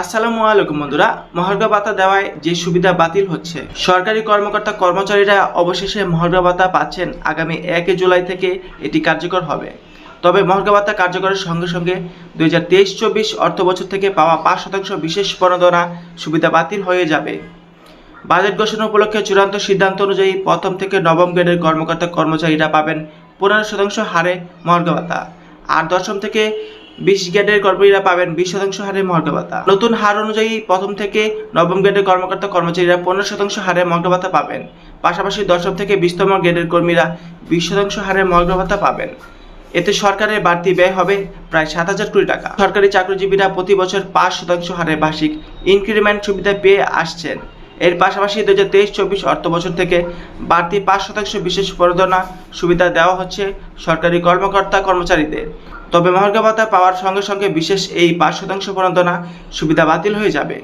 আসসালামু আলাইকুম বন্ধুরা। মহার্ঘ ভাতা দেওয়ায় যে সুবিধা বাতিল হচ্ছে, সরকারি কর্মকর্তা কর্মচারীরা অবশেষে মহার্ঘ ভাতা পাচ্ছেন আগামী এক জুলাই থেকে এটি কার্যকর হবে। তবে মহার্ঘ ভাতা কার্যকরের সঙ্গে সঙ্গে দুই হাজার তেইশ চব্বিশ অর্থ বছর থেকে পাওয়া পাঁচ শতাংশ বিশেষ প্রণোদনা সুবিধা বাতিল হয়ে যাবে। বাজেট ঘোষণা উপলক্ষে চূড়ান্ত সিদ্ধান্ত অনুযায়ী প্রথম থেকে নবম গ্রেডের কর্মকর্তা কর্মচারীরা পাবেন পনেরো শতাংশ হারে মহার্ঘ ভাতা। আর দশম থেকে বিশ গ্রেডের কর্মীরা পাবেন বিশ শতাংশ হারে মহার্ঘ ভাতা নতুন হার অনুযায়ী প্রথম থেকে নবম গ্রেডের কর্মকর্তা কর্মচারীরা পনেরো শতাংশ হারে মহার্ঘ ভাতা পাবেন। পাশাপাশি দশম থেকে বিশতম গ্রেডের কর্মীরা বিশ শতাংশ হারে মহার্ঘ ভাতা পাবেন। এতে সরকারের বাড়তি ব্যয় হবে প্রায় সাত হাজার কোটি টাকা। সরকারি চাকরিজীবীরা প্রতি বছর পাঁচ শতাংশ হারে বার্ষিক ইনক্রিমেন্ট সুবিধা পেয়ে আসছেন। এর পাশাপাশি দু হাজার তেইশ চব্বিশ অর্থ বছর থেকে বাড়তি পাঁচ শতাংশ বিশেষ প্রণোদনা সুবিধা দেওয়া হচ্ছে সরকারি কর্মকর্তা কর্মচারীদের। তবে মহার্ঘ ভাতা পাওয়ার সঙ্গে সঙ্গে বিশেষ এই পাঁচ শতাংশ প্রণোদনা সুবিধা বাতিল হয়ে যাবে।